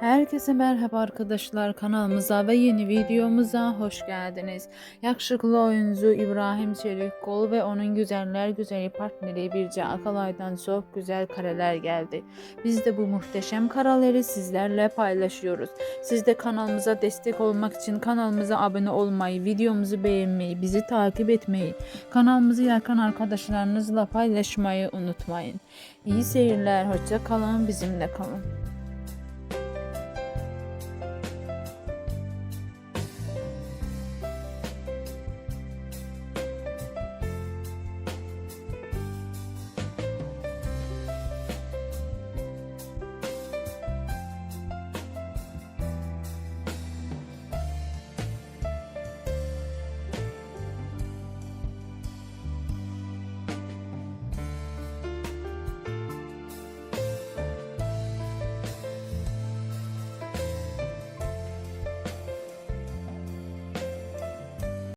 Herkese merhaba arkadaşlar kanalımıza ve yeni videomuza hoş geldiniz. Yakışıklı oyuncu İbrahim Çelikkol ve onun güzeller güzeli partneri Birce Akalay'dan çok güzel kareler geldi. Biz de bu muhteşem kareleri sizlerle paylaşıyoruz. Siz de kanalımıza destek olmak için kanalımıza abone olmayı, videomuzu beğenmeyi, bizi takip etmeyi, kanalımızı yakın arkadaşlarınızla paylaşmayı unutmayın. İyi seyirler, hoşça kalın, bizimle kalın.